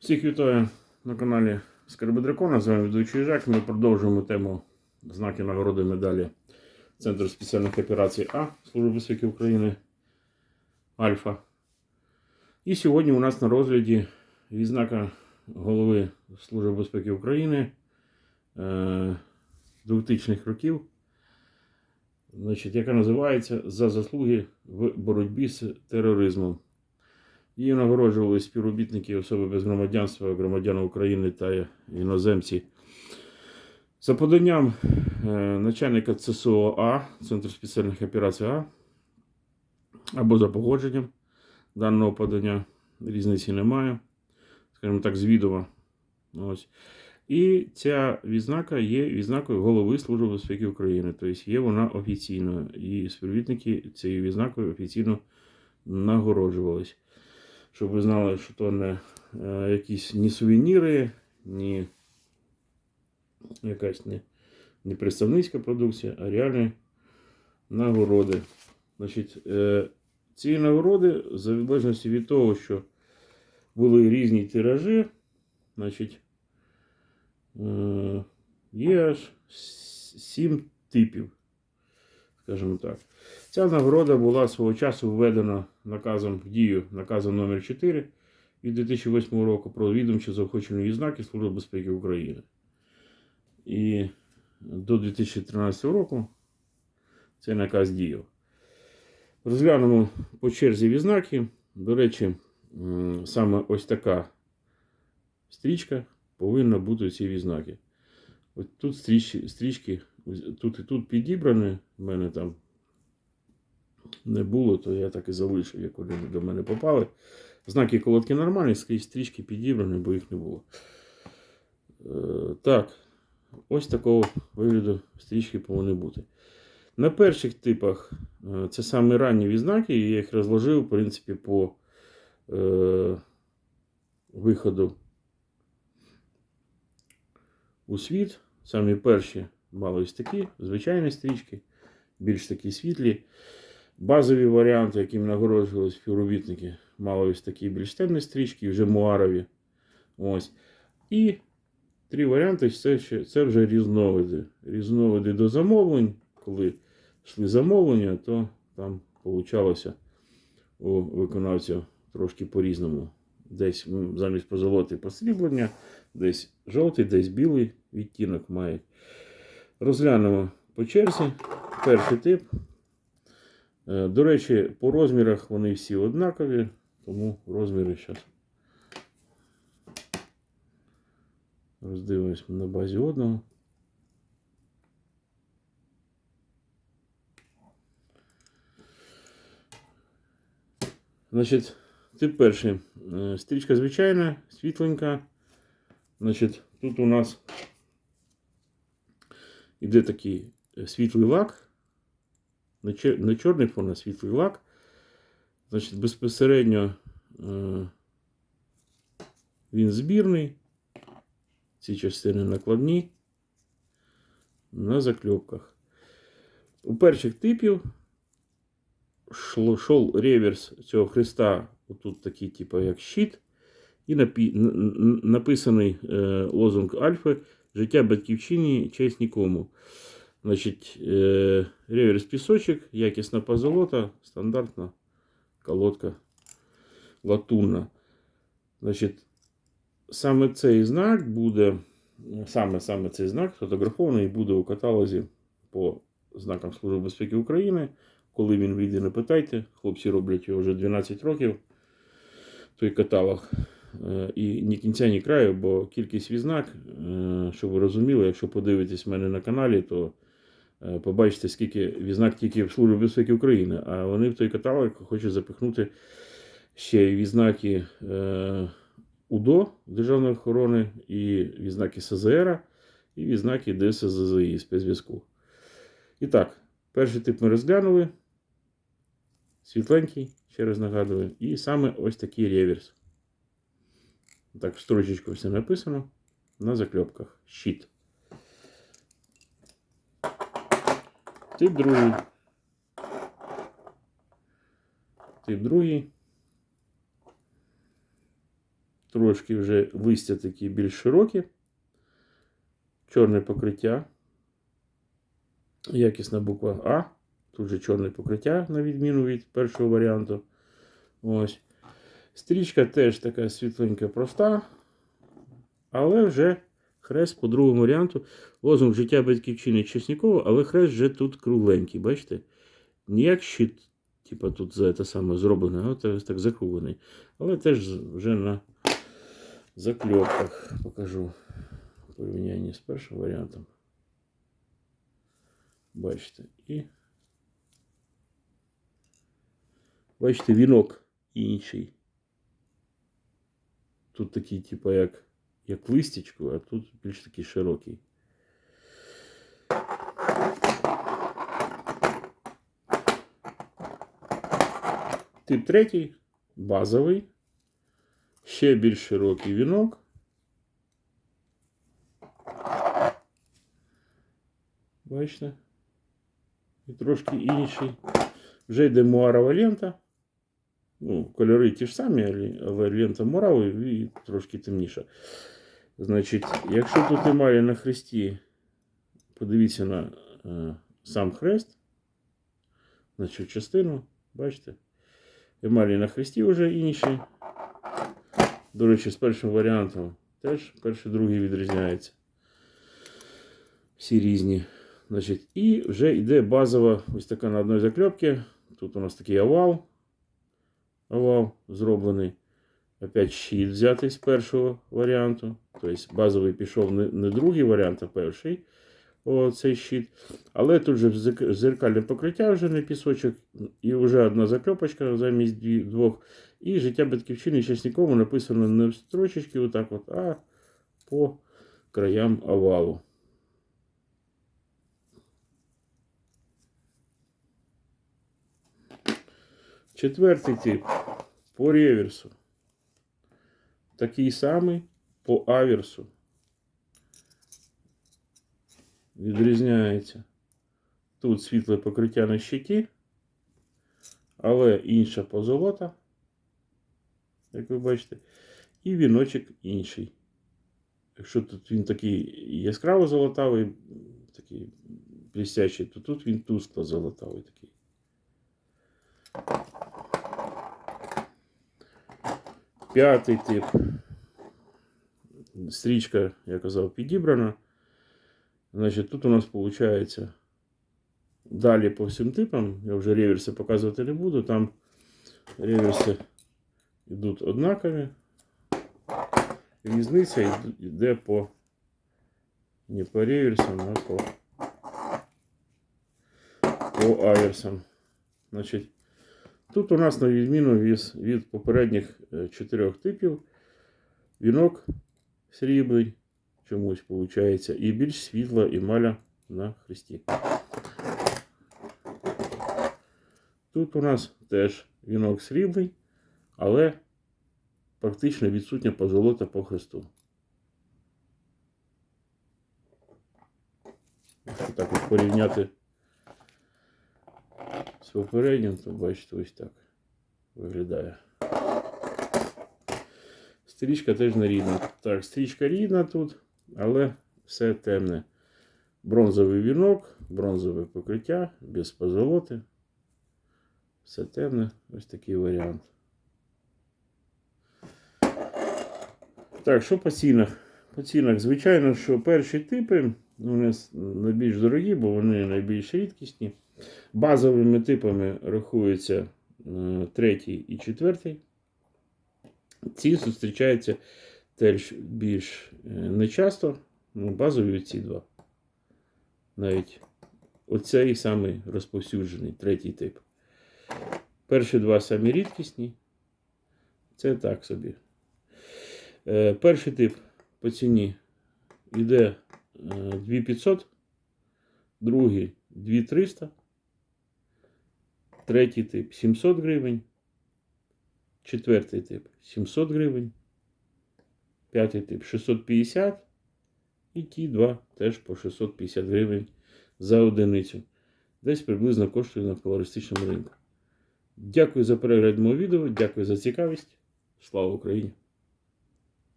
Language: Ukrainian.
Всіх вітаю на каналі Скарби Дракона. З вами ведучий Жак. Ми продовжуємо тему знаки нагороди медалі Центру спеціальних операцій А Служби безпеки України Альфа. І сьогодні у нас на розгляді відзнака голови Служби безпеки України е, 2000-х років, значить, яка називається За заслуги в боротьбі з тероризмом. Її нагороджували співробітники особи без громадянства, громадяни України та іноземці. За поданням е, начальника ЦСО А, Центру спеціальних операцій А, або за погодженням даного подання, різниці немає, скажімо так, звідомо. Ось. І ця відзнака є відзнакою голови Служби безпеки України. Тобто є вона офіційною. І співробітники цією відзнакою офіційно нагороджувались щоб ви знали, що то не е, якісь ні сувеніри, ні якась не, не представницька продукція, а реальні нагороди. Значить, е, ці нагороди, в залежності від того, що були різні тиражі, значить, е, є аж сім типів, скажімо так. Ця нагорода була свого часу введена наказом в дію наказом номер 4 від 2008 року про відомчі заохочені відзнаки Служби безпеки України. І до 2013 року цей наказ діяв. Розглянемо по черзі відзнаки. До речі, саме ось така стрічка повинна бути у цій відзнаки. Ось тут стрічки, стрічки тут і тут підібрані. У мене там не було, то я так і залишив, як вони до мене попали. Знаки колодки нормальні, скрізь стрічки підібрані, бо їх не було. Е, так, ось такого вигляду стрічки повинні бути. На перших типах е, це саме ранні відзнаки, я їх розложив, в принципі, по е, виходу у світ. Самі перші мали ось такі звичайні стрічки, більш такі світлі. Базові варіанти, яким нагороджували співробітники, мали ось такі більш темні стрічки, вже муарові. Ось. І три варіанти це, це вже різновиди. Різновиди до замовлень. Коли йшли замовлення, то там получалося у виконавця трошки по-різному. Десь замість позолоти посріблення, десь жовтий, десь білий відтінок має. Розглянемо по черзі. Перший тип. Е, До речі, по розмірах вони всі однакові, тому розміри зараз роздивимось на базі одного. Значить, тип перший. Е, Стрічка звичайна, світленька. Значить, тут у нас іде такий е, світлий лак на, чорний фон, на світлий лак. Значить, безпосередньо е... він збірний. Ці частини накладні на закльопках. У перших типів шов реверс цього хреста, отут такий, типу, як щит, і напі... написаний е... лозунг Альфи Життя батьківщині, честь нікому. Значить, е, реверс пісочок, якісна позолота, стандартна колодка латунна. Значить, саме цей знак буде, саме, саме цей знак фотографований буде у каталозі по знакам Служби безпеки України. Коли він вийде, не питайте. Хлопці роблять його вже 12 років. Той каталог. Е, І ні кінця, ні краю, бо кількість відзнак, е, щоб ви розуміли, якщо подивитесь мене на каналі, то побачите, скільки відзнак тільки в Службі безпеки України, а вони в той каталог хочуть запихнути ще й відзнаки е, УДО Державної охорони, і відзнаки СЗР, і відзнаки ДСЗЗІ спецзв'язку. І так, перший тип ми розглянули. Світленький, ще раз нагадую, і саме ось такий реверс. Так, в строчечку все написано на заклепках. Щит. Тип другий. Тип другий. трошки вже листя такі більш широкі. Чорне покриття. Якісна буква А. Тут же чорне покриття, на відміну від першого варіанту. Ось. Стрічка теж така світленька, проста. Але вже хрест по другому варіанту. Лозунг життя батьківщини Чеснікова, але хрест вже тут кругленький, бачите? Ніяк щит, типа тут за це саме зроблений, а так закруглений. Але теж вже на закльопках покажу в порівнянні з першим варіантом. Бачите. І бачите, вінок інший. Тут такий, типа, як, як листячко, а тут більш такий широкий. Тип третій, базовий, ще більш широкий вінок. Бачите? І трошки інший. Вже йде муарова лента. Ну, кольори ті ж самі, але- лента муравий і трошки темніша. Значить, якщо тут немає на хресті, подивіться на е, сам хрест, на цю частину, бачите? Емалі на хресті вже інші. До речі, з першим варіантом теж перший, другий відрізняється. Всі різні. Значить, і вже йде базова ось така на одній закльопці. Тут у нас такий овал. Овал зроблений. Опять щит взятий з першого варіанту. Тобто базовий пішов не, другий варіант, а перший. О, щит. Але тут же зеркальне покриття вже не пісочок. І вже одна закльопочка замість двох. І життя батьківщини Чеснікову написано не в строчечки, отак от, а по краям овалу. Четвертий тип по реверсу. Такий самий по аверсу. Відрізняється. Тут світле покриття на щиті, але інша позолота, як ви бачите, і віночок інший. Якщо тут він такий яскраво золотавий, такий блістячий, то тут він тускло золотавий такий. П'ятий тип. Стрічка, я казав, підібрана. Значить, тут у нас виходить далі по всім типам. Я вже реверси показувати не буду. Там реверси йдуть однакові. Різниця йд- йде по не по реверсам, а по, по аверсам. Значить, тут у нас на відміну від, від попередніх е, чотирьох типів вінок сріблий чомусь виходить, і більш світла емаля на хресті. Тут у нас теж вінок сріблий, але практично відсутня позолота по хресту. Якщо так от порівняти з попереднім, то бачите, ось так виглядає. Стрічка теж не рідна. Так, стрічка рідна тут, але все темне. Бронзовий вінок, бронзове покриття, без позолоти. Все темне. Ось такий варіант. Так, що по цінах? По цінах, звичайно, що перші типи вони с- найбільш дорогі, бо вони найбільш рідкісні. Базовими типами рахуються е, третій і четвертий. Ці зустрічаються теж більш е, нечасто. Ну, базові ці два. Навіть оцей самий розповсюджений, третій тип. Перші два самі рідкісні. Це так собі. Е, перший тип по ціні йде е, 2500, другий 2300, третій тип 700 гривень, четвертий тип 700 гривень, п'ятий тип 650 і ті два теж по 650 гривень за одиницю. Десь приблизно коштує на колористичному ринку. Дякую за перегляд мого відео, дякую за цікавість. Слава Україні!